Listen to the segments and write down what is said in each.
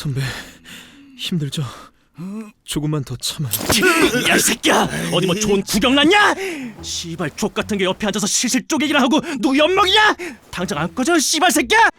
선배 힘들죠? 조금만 더 참아요. 야, 이 새끼야! 어디 뭐 좋은 구경 났냐? 씨발 족 같은 게 옆에 앉아서 실실 쪼개기나 하고 누구 엿먹이냐? 당장 안 꺼져, 씨발 새끼야!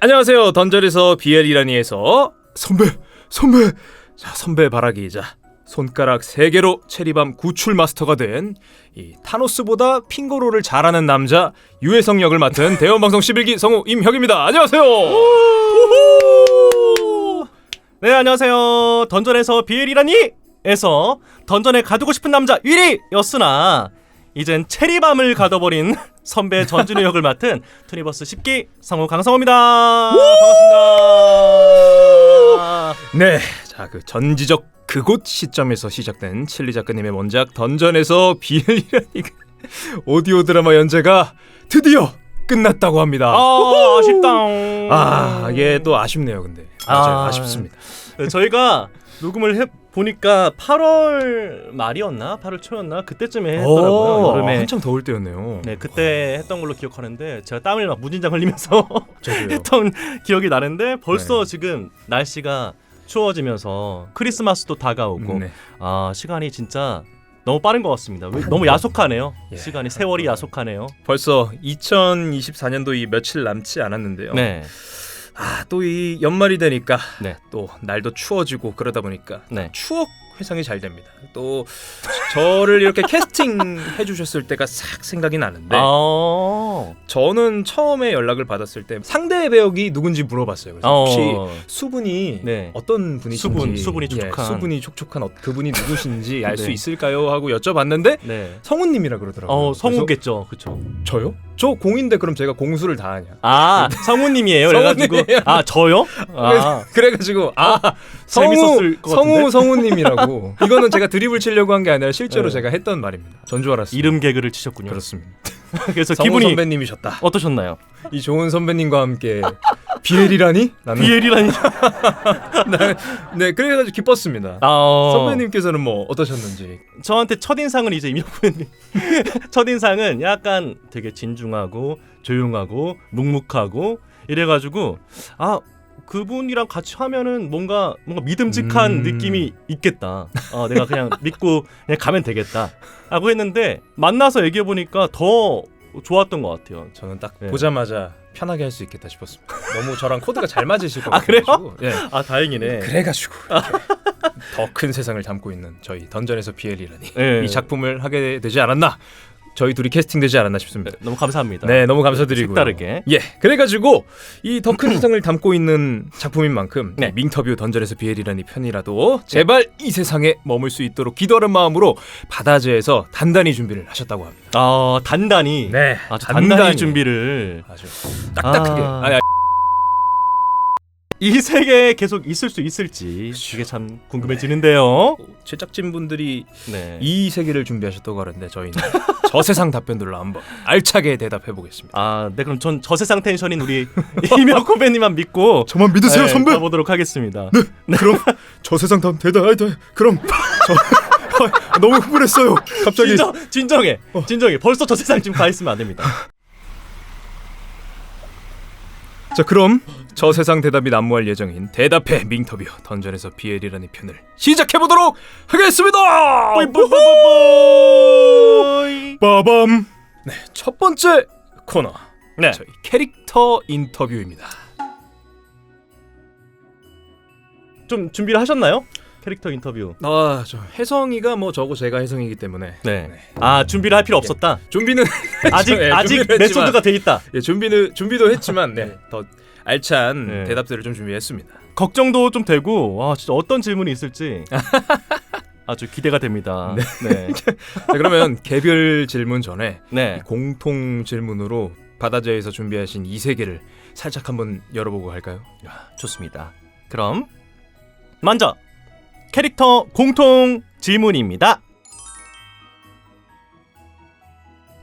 안녕하세요. 던전에서 비엘이라니에서 선배, 선배. 자, 선배 바라기이자 손가락 세 개로 체리밤 구출 마스터가 된 이 타노스보다 핑거로를 잘하는 남자 유해성 역을 맡은 대원방송 11기 성우 임혁입니다. 안녕하세요. 네, 안녕하세요. 던전에서 비엘이라니 에서 던전에 가두고 싶은 남자 1위였으나 이젠 체리밤을 가둬버린 선배 전준우 역을 맡은 투니버스 10기 성우 강성호입니다. 반갑습니다. 네, 자 그 전지적 그곳 시점에서 시작된 칠리 작가님의 원작 던전에서 비엘이라니 오디오 드라마 연재가 드디어 끝났다고 합니다. 아, 아쉽다. 아, 이게 또 아쉽네요, 근데. 맞아요, 아. 아쉽습니다. 네, 저희가 녹음을 해 보니까 8월 말이었나 8월 초였나 그때쯤에 했더라고요 오, 여름에 한창 더울 때였네요. 네 그때 했던 걸로 기억하는데 제가 땀을 막 무진장 흘리면서 저도요. 했던 기억이 나는데 벌써 네. 지금 날씨가 추워지면서 크리스마스도 다가오고 네. 아 시간이 진짜 너무 빠른 것 같습니다 왜- 너무 야속하네요 예. 시간이 세월이 야속하네요 벌써 2024년도 이 며칠 남지 않았는데요. 네 아, 또 이 연말이 되니까 네. 또 날도 추워지고 그러다 보니까 네. 추억 회상이 잘 됩니다. 또 저를 이렇게 캐스팅 해주셨을 때가 싹 생각이 나는데 아 저는 처음에 연락을 받았을 때 상대 배역이 누군지 물어봤어요. 그래서 어. 혹시 수분이 네. 어떤 분이신지 수분, 수분이 촉촉한. 예, 수분이 촉촉한 어- 그분이 누구신지 알 수 네. 있을까요? 하고 여쭤봤는데 네. 성우님이라 그러더라고요. 어 성우겠죠 그쵸 저요? 저 공인데 그럼 제가 공수를 다 하냐? 아 성우님이에요. 그래가지고 성우님이에요. 아 저요? 아 그래가지고 아 성우 재밌었을 것 성우 같은데? 성우님이라고 이거는 제가 드립을 치려고 한 게 아니라 실제로 네. 제가 했던 말입니다. 전줄 알았어요. 이름 개그를 치셨군요. 그렇습니다. 그래서 성우 기분이 선배님이셨다. 어떠셨나요? 이 좋은 선배님과 함께 비엘이라니? 나는 비엘이라니. 네 그래가지고 기뻤습니다. 아 어. 선배님께서는 뭐 어떠셨는지 저한테 첫 인상은 이제 임혁부님. 첫 인상은 약간 되게 진중하고 조용하고 묵묵하고 이래가지고 아. 그분이랑 같이 하면은 뭔가 뭔가 믿음직한 음. 느낌이 있겠다. 어, 내가 그냥 믿고 그냥 가면 되겠다. 하고 했는데 만나서 얘기해 보니까 더 좋았던 것 같아요. 저는 딱 네. 보자마자 편하게 할 수 있겠다 싶었습니다. 너무 저랑 코드가 잘 맞으실 것 아, 그래요? 같아가지고. 예. 아 다행이네. 그래가지고 더 큰 세상을 담고 있는 저희 던전에서 비엘이라니 네. 이 작품을 하게 되지 않았나 저희 둘이 캐스팅되지 않았나 싶습니다. 너무 감사합니다. 네, 너무 감사드리고요. 색다르게. 예, 그래가지고 이 더 큰 세상을 담고 있는 작품인 만큼 네. 밍터뷰 던전에서 비엘이라니 편이라도 제발 이 세상에 머물 수 있도록 기도하는 마음으로 바다제에서 단단히 준비를 하셨다고 합니다. 아 단단히 네, 아주 단단히, 준비를 아주 딱딱하게. 아. 아니, 이 세계에 계속 있을 수 있을지 이게 참 궁금해지는데요. 제작진 분들이 네. 이 세계를 준비하셨다고 하는데 저희는 저 세상 답변들로 한번 알차게 대답해 보겠습니다. 아, 네 그럼 전 저 세상 텐션인 우리 이명 후배님만 믿고 저만 믿으세요, 네, 가보도록 하겠습니다. 그럼 저 세상 답 대답. 아이, 네. 그럼 저 아, 너무 흥분했어요. 갑자기 진정 진정해 어. 진정해 벌써 저 세상 지금 가 있으면 안 됩니다. 자 그럼 저 세상 대답이 난무할 예정인 대답해 밍터뷰 던전에서 비엘이라는 편을 시작해 보도록 하겠습니다. 뿌이뿌이뿌이뿌이. 빠밤. 네, 첫 번째 코너. 네. 저희 캐릭터 인터뷰입니다. 좀 준비를 하셨나요? 캐릭터 인터뷰. 아, 저 혜성이가 뭐 저고 제가 혜성이기 때문에 네. 아 준비를 할 필요 없었다. 준비는 아직 예, 아직 준비를 했지만, 메소드가 돼 있다. 예, 준비는 준비도 했지만 네, 더 알찬 네. 대답들을 좀 준비했습니다. 걱정도 좀 되고 와 진짜 어떤 질문이 있을지 아주 기대가 됩니다. 네. 자, 그러면 개별 질문 전에 네. 공통 질문으로 바다제에서 준비하신 이 세계를 살짝 한번 열어보고 할까요? 야, 좋습니다. 그럼 먼저 캐릭터 공통 질문입니다.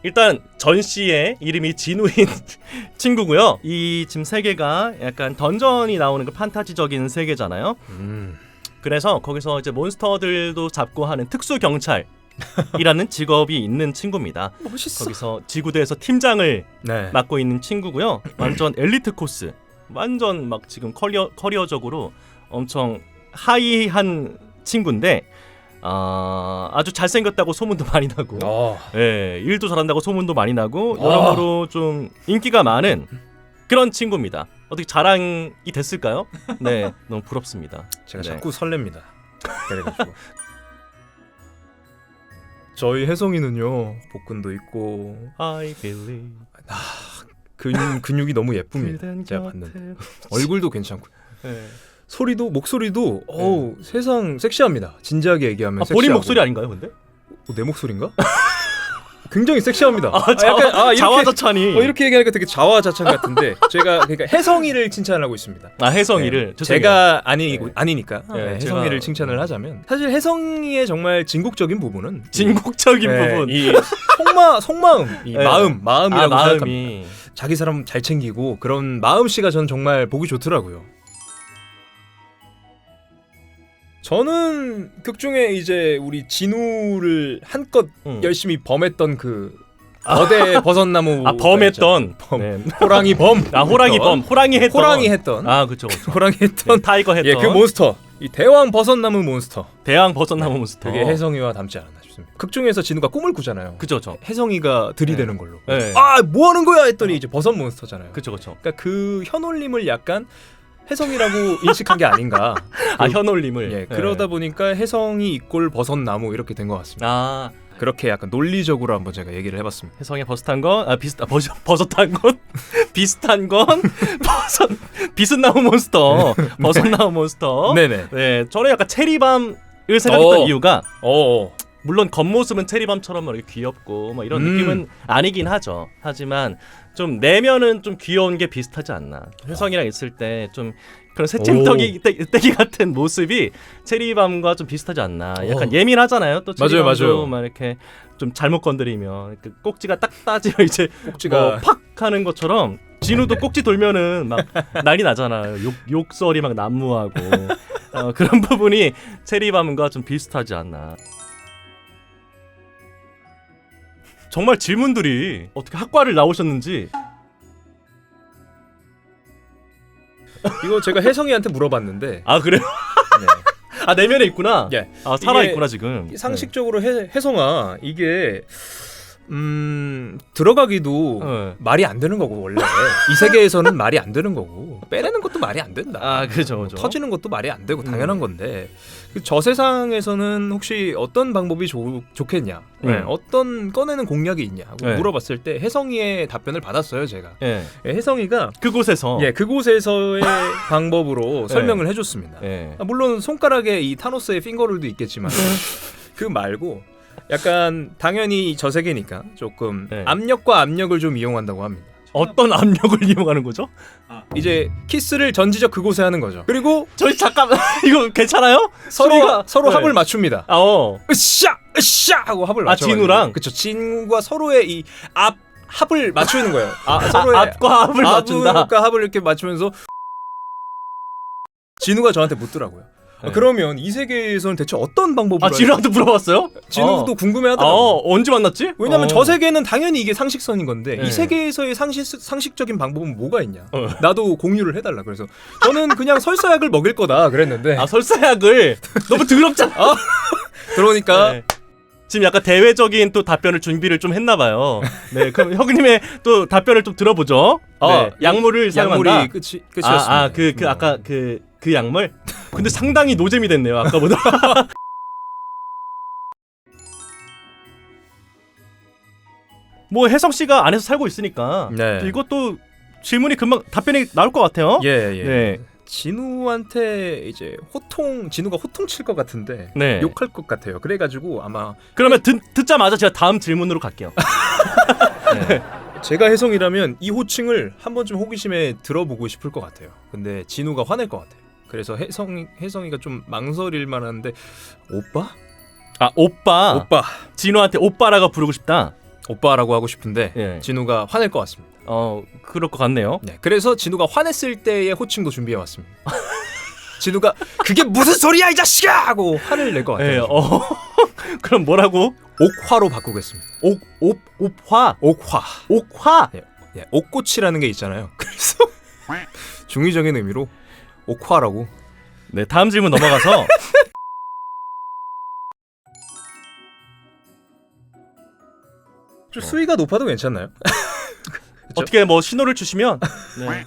일단 전 씨의 이름이 진우인 친구고요. 이 지금 세계가 약간 던전이 나오는 그 판타지적인 세계잖아요. 음. 그래서 거기서 이제 몬스터들도 잡고 하는 특수 경찰 이라는 직업이 있는 친구입니다. 멋있어. 거기서 지구대에서 팀장을 네. 맡고 있는 친구고요. 완전 엘리트 코스. 완전 막 지금 커리어 커리어적으로 엄청 하이한 친구인데 아, 아주 잘생겼다고 소문도 많이 나고 어. 예, 일도 잘한다고 소문도 많이 나고 여러모로 좀 인기가 많은 그런 친구입니다. 어떻게 자랑이 됐을까요? 네, 너무 부럽습니다. 제가 네. 자꾸 설렙니다. 그래가지고 저희 혜성이는요 복근도 있고 I believe 근육 근육이 너무 예쁩니다. 그댄 제가 곁에 봤는데 얼굴도 괜찮고 네. 소리도 목소리도 어우 세상 섹시합니다. 진지하게 얘기하면 아, 본인 섹시하고. 목소리 아닌가요, 근데? 어, 내 목소리인가? 굉장히 섹시합니다. 아, 자화, 약간, 아, 자화자찬이. 어, 이렇게 얘기하니까 되게 자화자찬 같은데 제가 그러니까 혜성이를 칭찬하고 있습니다. 아, 혜성이를 네. 죄송해요. 제가 아니 네. 아니니까 네, 네, 혜성이를 칭찬을 하자면 사실 혜성이의 정말 진국적인 부분은 진국적인 네, 부분. 이 속마 속마음 이 네. 마음 마음이라고 아, 생각합니다. 마음이 자기 사람 잘 챙기고 그런 마음 씨가 전 정말 보기 좋더라고요. 저는 극 중에 이제 우리 진우를 한껏 음. 열심히 범했던 그 거대 버섯나무 아 범했던? 범. 네. 호랑이 범. 아 호랑이 범. 호랑이 했던. 호랑이 했던. 아 그쵸 그쵸. 호랑이 네, 했던. 타이거 했던. 예 그 몬스터. 이 대왕 버섯나무 몬스터. 대왕 버섯나무 몬스터. 그게 혜성이와 닮지 않았나 싶습니다. 극 중에서 진우가 꿈을 꾸잖아요. 그쵸 그쵸. 혜성이가 들이대는 걸로. 네. 아 뭐 하는 거야? 했더니 이제 버섯 몬스터잖아요. 그쵸 그쵸. 그러니까 그 현올림을 약간 혜성이라고 인식한 게 아닌가. 아 현올림을 예, 네. 그러다 보니까 혜성이 이꼴 버섯 나무 이렇게 된 것 같습니다. 아 그렇게 약간 논리적으로 한번 제가 얘기를 해봤습니다. 혜성의 버섯한 건 아 비슷 아, 버섯 버섯한 건 비슷한 건 버섯 비슷나무 몬스터 버섯나무 몬스터 네네. 네 저는 약간 체리밤을 생각했던 어. 이유가 어. 물론 겉모습은 체리밤처럼 뭐 이렇게 귀엽고 뭐 이런 음. 느낌은 아니긴 하죠. 하지만 좀 내면은 좀 귀여운 게 비슷하지 않나. 혜성이랑 있을 때 좀 그런 새침떡이 떼- 떼기 같은 모습이 체리밤과 좀 비슷하지 않나. 약간 어. 예민하잖아요. 또 맞아요, 체리밤도 맞아요. 막 이렇게 좀 잘못 건드리면 그 꼭지가 딱 따지면 이제 꼭지가 뭐 팍 하는 것처럼 진우도 꼭지 돌면은 막 난리 나잖아요. 욕 욕설이 막 난무하고 어, 그런 부분이 체리밤과 좀 비슷하지 않나. 정말 질문들이 어떻게 학과를 나오셨는지 이거 제가 혜성이한테 물어봤는데 아 그래요? 네. 아 내면에 있구나. 예. 아 살아 있구나 지금. 상식적으로 혜, 혜성아 이게 음 들어가기도 네. 말이 안 되는 거고 원래 이 세계에서는 말이 안 되는 거고 빼내는 것도 말이 안 된다. 아 그죠 뭐 그죠. 터지는 것도 말이 안 되고 음. 당연한 건데 그 저 세상에서는 혹시 어떤 방법이 좋, 좋겠냐 네, 음. 어떤 꺼내는 공략이 있냐고 네. 물어봤을 때 혜성이의 답변을 받았어요 제가 예. 예, 혜성이가 그곳에서. 예 그곳에서의 방법으로 네. 설명을 해줬습니다 예. 아, 물론 손가락에 이 타노스의 핑거룰도 있겠지만 그 말고 약간 당연히 저 세계니까 조금 네. 압력과 압력을 좀 이용한다고 합니다 어떤 압력을 이용하는 거죠? 이제 키스를 전지적 그곳에 하는 거죠 그리고 저희 잠깐 이거 괜찮아요? 서로 소리가- 서로 네. 합을 맞춥니다 아 어. 으쌰 으쌰 하고 합을 아, 맞춰 진우랑? 그쵸 진우가 서로의 이 앞 합을 맞추는 거예요 아 아, 서로의 앞과 앞을 맞춘다. 앞과 합을 이렇게 맞추면서 진우가 저한테 묻더라고요 아, 네. 그러면 이 세계에서는 대체 어떤 방법으로 아 진우한테 물어봤어요? 진우도 어. 궁금해하더라고요 어, 언제 만났지? 왜냐면 어. 저 세계는 당연히 이게 상식선인 건데 네. 이 세계에서의 상식 상식적인 방법은 뭐가 있냐? 어. 나도 공유를 해달라. 그래서 저는 그냥 설사약을 먹일 거다 그랬는데 아 설사약을 너무 더럽잖아. 그러니까 네. 지금 약간 대외적인 또 답변을 준비를 좀 했나 봐요. 네, 그럼 형님의 또 답변을 좀 들어보죠. 아, 네, 약물을 사용한다. 약물이 끝이 끝이었습니다. 아, 아, 그, 그 음. 아까 그, 그 약물? 근데 상당히 노잼이 됐네요, 아까보다. 뭐 혜성 씨가 안에서 살고 있으니까 네. 이것도 질문이 금방 답변이 나올 것 같아요. 예 예. 네. 진우한테 이제 호통 진우가 호통 칠 것 같은데 네. 욕할 것 같아요. 그래가지고 아마 그러면 듣, 듣자마자 제가 다음 질문으로 갈게요. 네. 제가 혜성이라면 이 호칭을 한 번쯤 호기심에 들어보고 싶을 것 같아요. 근데 진우가 화낼 것 같아요. 그래서 혜성 혜성이가 좀 망설일 만한데 오빠? 아 오빠 오빠. 진우한테 오빠라고 부르고 싶다. 오빠라고 하고 싶은데 예. 진우가 화낼 것 같습니다. 어 그럴 것 같네요. 네. 그래서 진우가 화냈을 때의 호칭도 준비해 왔습니다. 진우가 그게 무슨 소리야 이 자식아 하고 화를 낼 것 같아요. 예, 어 그럼 뭐라고? 옥화로 바꾸겠습니다. 옥옥 옥화 옥화. 옥화. 예, 옥꽃이라는 게 있잖아요. 그래서 중의적인 의미로 옥화라고. 네 다음 질문 넘어가서 좀 수위가 높아도 괜찮나요? 어떻게 뭐 신호를 주시면 네.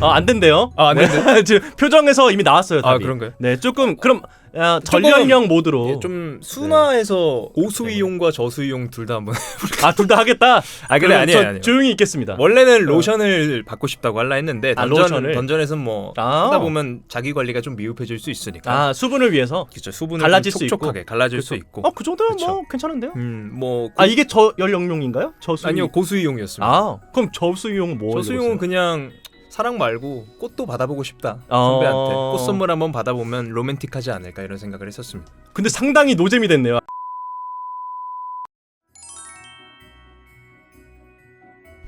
아, 안 된대요. 아, 안 네. 지금 표정에서 이미 나왔어요. 아 답이. 그런가요? 네, 조금 그럼 아, 전련형 모드로 예, 좀 순화해서 고수이용과 저수이용 둘 다 한번. 아둘 다 하겠다. 아 그럼 아니에요. 저 아니에요. 조용히 있겠습니다. 원래는 로션을 받고 싶다고 할라 했는데 아, 던전 로션을? 던전에선 뭐 아. 하다 보면 자기 관리가 좀 미흡해질 수 있으니까. 아 수분을 위해서. 그렇죠. 수분을 갈라질 좀 수 있고. 촉촉하게 갈라질 수 있고. 어그 정도면. 뭐 괜찮은데요? 음, 뭐 아 이게 저 연령용인가요? 저수 아니요 고수이용이었습니다. 아 그럼 저수용 뭐? 저수용은 그냥 사랑 말고 꽃도 받아보고 싶다 어. 선배한테 꽃 선물 한번 받아보면 로맨틱하지 않을까 이런 생각을 했었습니다. 근데 상당히 노잼이 됐네요.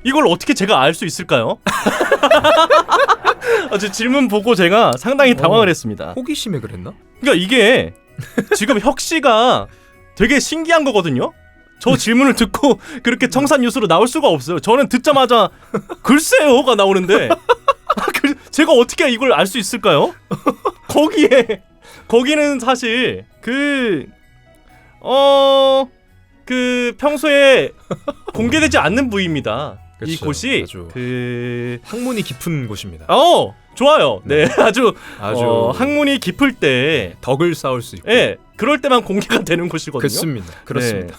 이걸 어떻게 제가 알 수 있을까요? 아, 저 질문 보고 제가 상당히 당황을 어. 했습니다. 호기심에 그랬나? 그러니까 이게 지금 혁 씨가 되게 신기한 거거든요. 저 질문을 듣고 그렇게 청산 뉴스로 나올 수가 없어요. 저는 듣자마자 글쎄요가 나오는데 아, 그- 제가 어떻게 이걸 알 수 있을까요? 거기에 거기는 사실 그 어, 그 평소에 공개되지 않는 부위입니다. 이 그쵸, 곳이 아주. 그 학문이 깊은 곳입니다. 어, 좋아요. 네, 아주 아주 어, 학문이 깊을 때 덕을 쌓을 수 있고. 예, 그럴 때만 공개가 되는 곳이거든요. 그렇습니다. 그렇습니다.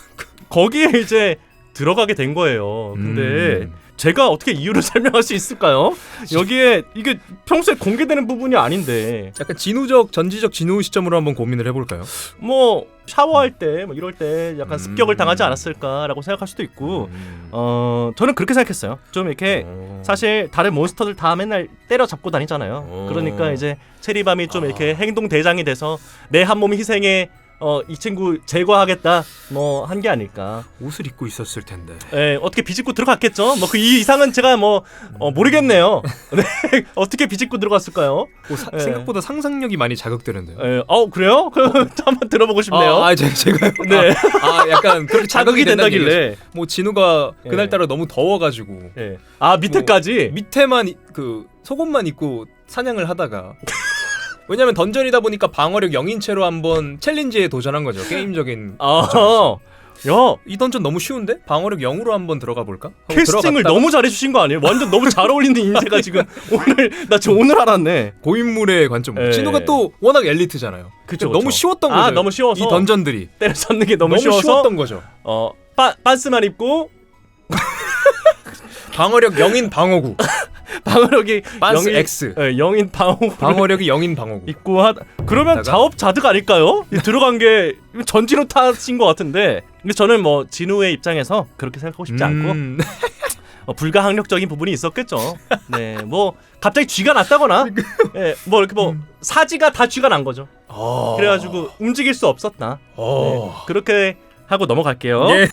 거기에 이제 들어가게 된 거예요. 근데 음. 제가 어떻게 이유를 설명할 수 있을까요? 여기에 이게 평소에 공개되는 부분이 아닌데 약간 진우적 전지적 진우 시점으로 한번 고민을 해볼까요? 뭐 샤워할 때 뭐 이럴 때 약간 음. 습격을 당하지 않았을까라고 생각할 수도 있고 음. 어 저는 그렇게 생각했어요. 좀 이렇게 어. 사실 다른 몬스터들 다 맨날 때려 잡고 다니잖아요. 어. 그러니까 이제 체리밤이 좀 아. 이렇게 행동 대장이 돼서 내 한 몸 희생에 어 이 친구 제거하겠다 뭐 한 게 아닐까. 옷을 입고 있었을 텐데. 예, 어떻게 비집고 들어갔겠죠? 뭐 그 이상은 제가 뭐 어, 모르겠네요. 네, 어떻게 비집고 들어갔을까요? 뭐 사- 예. 생각보다 상상력이 많이 자극되는데요. 예, 어 그래요? 그럼 한번 들어보고 싶네요. 아, 아 제, 제가 네. 아, 아, 약간 그렇게 자극이 자극이 된다길래. 된다길래. 뭐 진우가 예. 그날따라 너무 더워가지고 예. 아 밑에까지. 밑에만 이- 그 속옷만 입고 사냥을 하다가 왜냐면 던전이다 보니까 방어력 0인 채로 한번 챌린지에 도전한 거죠 게임적인 아, 야 이 던전 너무 쉬운데 방어력 0으로 한번 들어가 볼까? 하고 캐스팅을 들어갔다가 너무 잘해주신 거 아니에요? 완전 너무 잘 어울리는 인재가 지금 오늘 나 지금 오늘 알았네. 고인물의 관점. 예. 진우가 또 워낙 엘리트잖아요. 그쵸, 너무 그쵸. 쉬웠던 아, 거죠. 너무 쉬워서. 이 던전들이 때려 잡는 게 너무, 너무, 쉬워서 쉬웠던 거죠. 어 빠, 빤스만 입고 방어력 0인 방어구. 방어력이 빤스 영인- X. 예, 영인 방어 방어력이 0인 방어구. 입고 하 그러면 다가- 자업자득 아닐까요? 이 들어간 게 전진우 탓인 것 같은데 근데 저는 뭐 진우의 입장에서 그렇게 생각하고 싶지 않고 음. 어, 불가항력적인 부분이 있었겠죠. 네, 뭐 갑자기 쥐가 났다거나, 예, 뭐 이렇게 뭐 사지가 다 쥐가 난 거죠. 어. 그래가지고 움직일 수 없었다. 네, 어. 그렇게 하고 넘어갈게요. 예.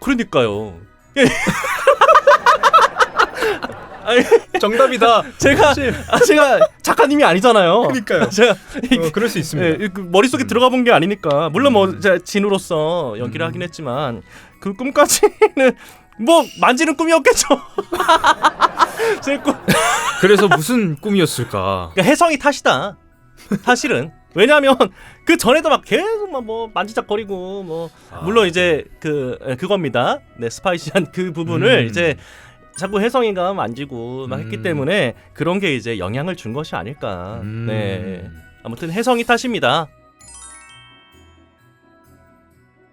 그러니까요. 예. 아니, 정답이다. 제가. 아, 제가 작가님이 아니잖아요. 그러니까요. 제가 어, 그럴 수 있습니다. 예, 그 머릿속에 들어가 본 게 아니니까 물론 뭐 음. 제가 진우로서 연기를 음. 하긴 했지만 그 꿈까지는 뭐 만지는 꿈이었겠죠. 제 꿈. 그래서 무슨 꿈이었을까? 그러니까 혜성이 탓이다. 사실은 왜냐하면 그 전에도 막 계속 막 뭐 만지작거리고 뭐 물론 이제 그 에, 그겁니다. 네 스파이시한 그 부분을 음. 이제 자꾸 혜성이가 만지고 막 했기 음. 때문에 그런 게 이제 영향을 준 것이 아닐까. 음. 네 아무튼 혜성이 탓입니다.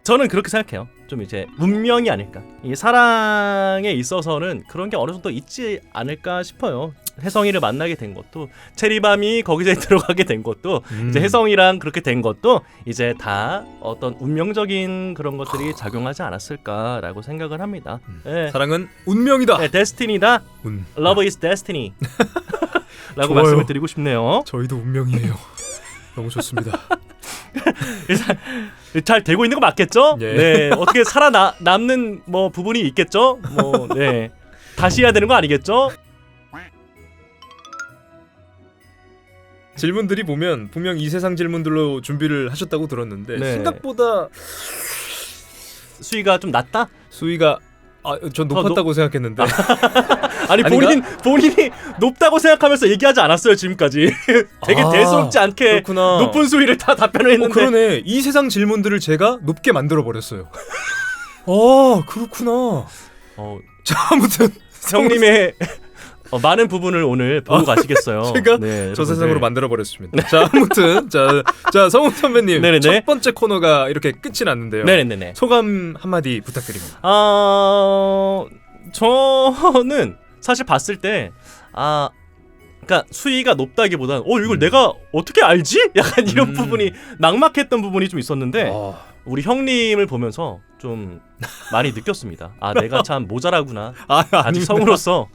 저는 그렇게 생각해요. 좀 이제 운명이 아닐까. 이 사랑에 있어서는 그런 게 어느 정도 있지 않을까 싶어요. 혜성이를 만나게 된 것도 체리밤이 거기서 들어가게 된 것도 음. 이제 혜성이랑 그렇게 된 것도 이제 다 어떤 운명적인 그런 것들이 작용하지 않았을까라고 생각을 합니다. 음. 예. 사랑은 운명이다. 네, 데스티니다. 운. Love is destiny. 라고 좋아요. 말씀을 드리고 싶네요. 저희도 운명이에요. 너무 좋습니다. 잘 되고 있는 거 맞겠죠? 예. 네. 어떻게 살아 남는 뭐 부분이 있겠죠? 뭐 네. 다시 해야 되는 거 아니겠죠? 질문들이 보면 분명 이 세상 질문들로 준비를 하셨다고 들었는데 네. 생각보다 수위가 좀 낮다? 수위가 아, 전더 높았다고 생각했는데 아니 아닌가? 본인 본인이 높다고 생각하면서 얘기하지 않았어요 지금까지. 되게 아, 대수롭지 않게 그렇구나. 높은 수위를 다 답변을 어, 했는데. 그러네. 이 세상 질문들을 제가 높게 만들어 버렸어요. 아, 그렇구나. 어, 자, 아무튼 형님의 어, 많은 부분을 오늘 보고 가시겠어요. 아, 제가 네, 저. 세상으로 만들어 버렸습니다. 자, 아무튼 자, 자 성훈 선배님 네네네. 첫 번째 코너가 이렇게 끝이 났는데요. 네네네. 소감 한마디 부탁드립니다. 아 저는 사실 봤을 때 아. 그러니까 수위가 높다기보다는 어 이걸 내가 어떻게 알지? 약간 이런 음. 부분이 막막했던 부분이 좀 있었는데 아, 우리 형님을 보면서 좀 많이 느꼈습니다. 아 내가 참 모자라구나. 아, 아직 아닙니다. 성으로서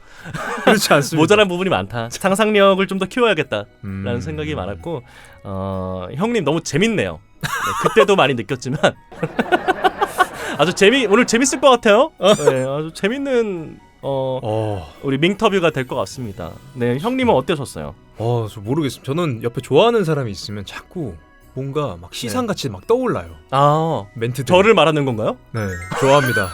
그렇지 않습니다. 모자란 부분이 많다. 상상력을 좀 더 키워야겠다라는 음. 생각이 많았고 어, 형님 너무 재밌네요. 네, 그때도 많이 느꼈지만 아주 재미 오늘 재밌을 것 같아요. 네, 아주 재밌는 어, 어, 우리 밍터뷰가 될 것 같습니다. 네, 형님은 어떠셨어요? 어, 저 모르겠습니다. 저는 옆에 좋아하는 사람이 있으면 자꾸 뭔가 막 시상같이 막 떠올라요. 아 멘트들. 저를 말하는 건가요? 네, 좋아합니다.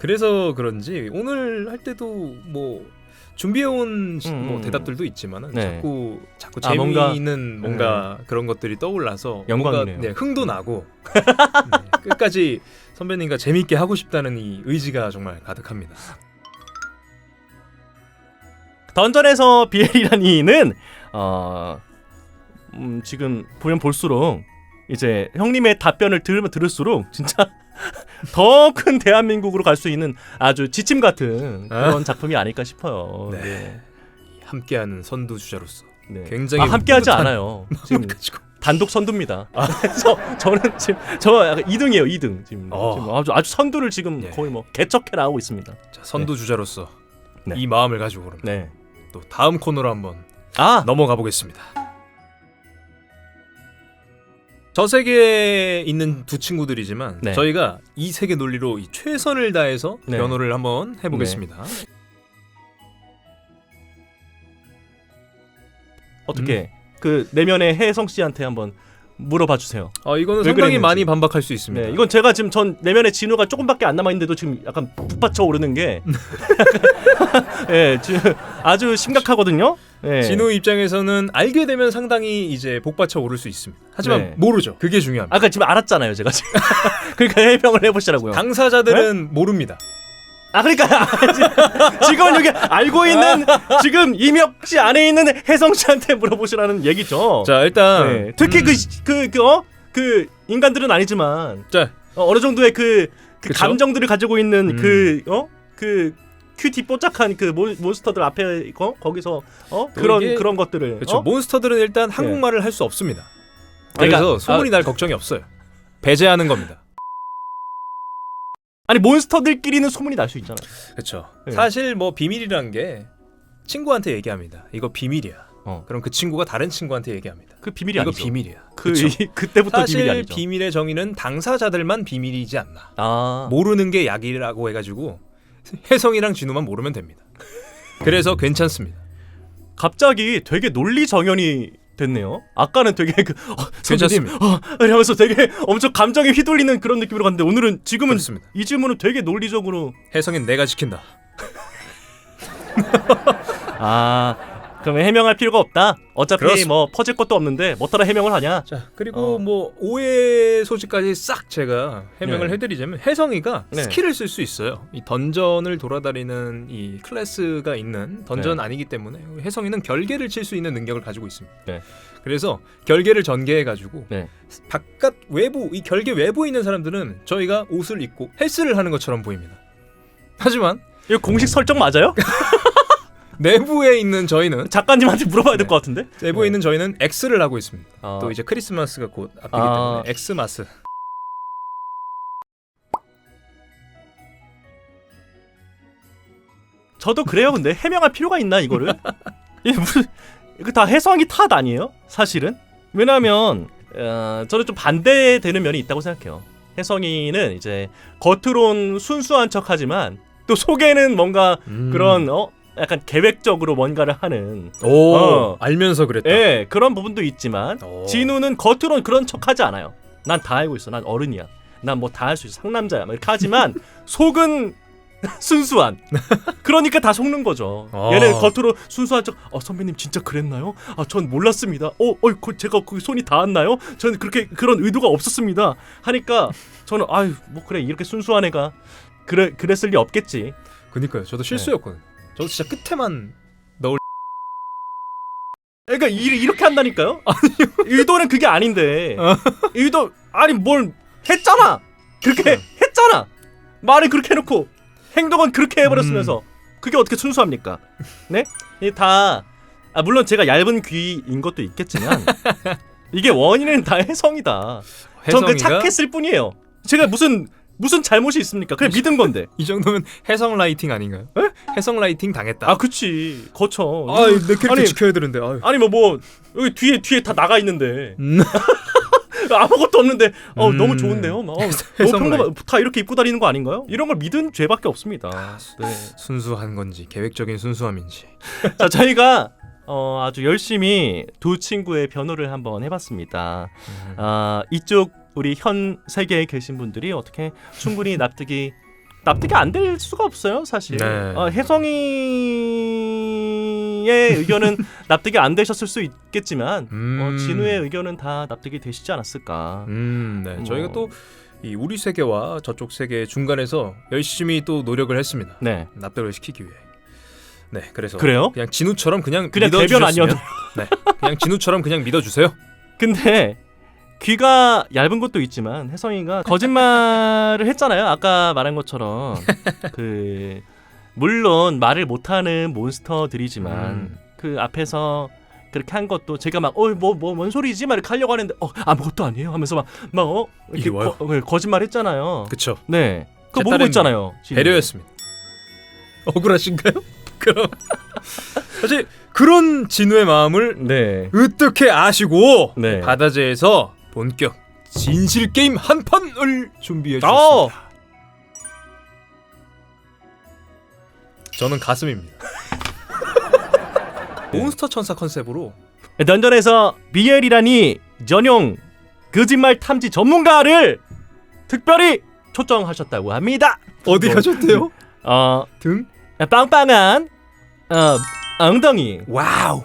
그래서 그런지 오늘 할 때도 뭐 준비해온 시- 뭐 음. 대답들도 있지만은 네. 자꾸 자꾸 아, 뭔가- 재미있는 뭔가, 그런 것들이 떠올라서 영광이네요. 뭔가, 네, 흥도 나고 네, 끝까지 선배님과 재미있게 하고 싶다는 이 의지가 정말 가득합니다. 던전에서 비엘이라니는 어 음, 지금 보면 볼수록 이제 형님의 답변을 들으면 들을수록 진짜 더 큰 대한민국으로 갈 수 있는 아주 지침 같은 그런 작품이 아닐까 싶어요. 네. 네. 함께하는 선두 주자로서 네. 굉장히 아, 함께하지 뿌듯한 않아요. 지금 가지고 단독 선두입니다. 저 저는 지금 저 약간 2등이에요. 2등 지금, 어. 지금 아주 아주 선두를 지금 예. 거의 뭐 개척해 나가고 있습니다. 자, 선두 주자로서 네. 이 마음을 가지고 그럼 네. 또 다음 코너로 한번 아 넘어가 보겠습니다. 저 세계에 있는 두 친구들이지만 네. 저희가 이 세계 논리로 이 최선을 다해서 네. 변호를 한번 해보겠습니다. 어떻게 그 내면의 혜성 씨한테 한번 물어봐 주세요. 아 이거는 왜 상당히 그랬는지. 많이 반박할 수 있습니다. 네, 이건 제가 지금 전 내면의 진우가 조금밖에 안 남아 있는데도 지금 약간 북받쳐 오르는 게, 예, 지금 아주 심각하거든요. 예. 진우 입장에서는 알게 되면 상당히 이제 복받쳐 오를 수 있습니다. 하지만 네. 모르죠. 그게 중요합니다. 아까 지금 알았잖아요, 제가 지금. 그러니까 해명을 해보시라고요. 당사자들은 네? 모릅니다. 아, 그러니까 지금 여기 알고 있는 지금 임혁 씨 안에 있는 혜성 씨한테 물어보시라는 얘기죠. 자 일단 네. 특히 음, 그그 그, 어? 그 인간들은 아니지만 자 어, 어느 정도의 그, 그 그쵸? 감정들을 가지고 있는 음. 그 어? 그 큐티 뽀짝한 그 몬, 몬스터들 앞에 거, 거기서 어? 그런 이게- 그런 것들을 그렇죠. 어? 몬스터들은 일단 한국말을 할 수 없습니다. 그러니까- 그래서 소문이 날 걱정이 없어요. 배제하는 겁니다. 아니 몬스터들끼리는 소문이 날 수 있잖아요. 그렇죠. 네. 사실 뭐 비밀이란 게 친구한테 얘기합니다. 이거 비밀이야. 어. 그럼 그 친구가 다른 친구한테 얘기합니다. 그 비밀이 이거 아니죠. 비밀이야. 그 그쵸? 이- 그때부터 비밀이 사실 아니죠. 비밀의 정의는 당사자들만 비밀이지 않나. 아. 모르는 게 약이라고 해가지고 혜성이랑 진우만 모르면 됩니다. 그래서 괜찮습니다. 갑자기 되게 논리 정연이 됐네요. 아까는 되게 그 어, 괜찮습니다. 어, 이러면서 되게 엄청 감정에 휘둘리는 그런 느낌으로 갔는데 오늘은 지금은 그렇습니다. 이 질문은 되게 논리적으로 혜성인 내가 지킨다. 아 그러면 해명할 필요가 없다. 어차피 그렇습니다. 뭐 퍼질 것도 없는데 뭐따라 해명을 하냐? 자 그리고 어. 뭐 오해 소지까지 싹 제가 해명을 네. 해드리자면 혜성이가 네. 스킬을 쓸 수 있어요. 이 던전을 돌아다니는 이 클래스가 있는 던전 네. 아니기 때문에 혜성이는 결계를 칠 수 있는 능력을 가지고 있습니다. 네. 그래서 결계를 전개해 가지고 네. 바깥 외부 이 결계 외부에 있는 사람들은 저희가 옷을 입고 헬스를 하는 것처럼 보입니다. 하지만 이거 공식 설정 맞아요? 내부에 있는 저희는 작가님한테 물어봐야 될 것 같은데. 내부에 있는 저희는 X를 하고 있습니다. 어, 또 이제 크리스마스가 곧 앞이기 아. 때문에 엑스마스. 저도 그래요. 근데 해명할 필요가 있나 이거를? 이게 무슨 이거 다 해성이 탓 아니에요? 사실은 왜냐하면 어, 저는 좀 반대되는 면이 있다고 생각해요. 혜성이는 이제 겉으론 순수한 척하지만 또 속에는 뭔가 음. 그런 어 약간 계획적으로 뭔가를 하는 오 어. 알면서 그랬다. 예 그런 부분도 있지만 오. 진우는 겉으론 그런 척 하지 않아요. 난 다 알고 있어. 난 어른이야. 난 뭐 다 할 수 있어. 상남자야. 막 이렇게 하지만 속은 순수한. 그러니까 다 속는 거죠. 어. 얘는 겉으로 순수한 척. 어 선배님 진짜 그랬나요? 아 전 몰랐습니다. 어, 어, 그 제가 그 손이 닿았나요? 저는 그렇게 그런 의도가 없었습니다. 하니까 저는 아유 뭐 그래 이렇게 순수한 애가 그래 그랬을 리 없겠지. 그니까요. 저도 실수였거든. 저도 진짜 끝에만 넣을. 그러니까 이, 이렇게 한다니까요? 의도는 그게 아닌데 의도 아니 뭘 했잖아 그렇게 했잖아 말을 그렇게 해놓고 행동은 그렇게 해버렸으면서 그게 어떻게 순수합니까? 네? 이다 아, 물론 제가 얇은 귀인 것도 있겠지만 이게 원인은 다 해성이다. 전그 혜성이가 착했을 뿐이에요. 제가 무슨 무슨 잘못이 있습니까? 그냥 믿은 건데. 이 정도면 해성 라이팅 아닌가요? 해성 라이팅 당했다. 아 그치 거쳐. 아 내 캐릭터 아니, 지켜야 되는데. 아유. 아니 뭐 뭐 여기 뒤에 뒤에 다 나가 있는데 음. 아무것도 없는데 어 음. 너무 좋은데요. 막, 어, 해성 평범 라인. 다 이렇게 입고 다니는 거 아닌가요? 이런 걸 믿은 죄밖에 없습니다. 네. 순수한 건지 계획적인 순수함인지. 자 저희가 어, 아주 열심히 두 친구의 변호를 한번 해봤습니다. 음. 아 이쪽 우리 현 세계에 계신 분들이 어떻게 충분히 납득이 납득이 안 될 수가 없어요 사실. 네. 어, 혜성이의 의견은 납득이 안 되셨을 수 있겠지만 음. 어, 진우의 의견은 다 납득이 되시지 않았을까. 음, 네. 뭐. 저희가 또 이 우리 세계와 저쪽 세계 중간에서 열심히 또 노력을 했습니다. 네. 납득을 시키기 위해. 네, 그래서 그래요? 그냥 진우처럼 그냥 그냥 대변 아니어도. 네, 그냥 진우처럼 그냥 믿어주세요. 근데 귀가 얇은 것도 있지만 혜성이가 거짓말을 했잖아요. 아까 말한 것처럼 그 물론 말을 못하는 몬스터들이지만 음. 그 앞에서 그렇게 한 것도 제가 막 어 뭐 뭐 뭔 소리지 막 이렇게 하려고 하는데 어 아무것도 아니에요 하면서 막막어 이리 와요. 거 짓말 했잖아요. 그쵸? 네. 그거 제 모르고 딸은 있잖아요. 지금. 배려였습니다. 억울하신가요? 그럼 사실 그런 진우의 마음을 네. 어떻게 아시고 네. 바다제에서 본격 진실 게임 한 판을 준비해 어! 주셨습니다. 저는 가슴입니다. 몬스터 천사 컨셉으로 던전에서 BL이라니 전용 거짓말 탐지 전문가를 특별히 초청하셨다고 합니다. 어디 뭐, 가셨대요? 어 등? 빵빵한 어 엉덩이 와우.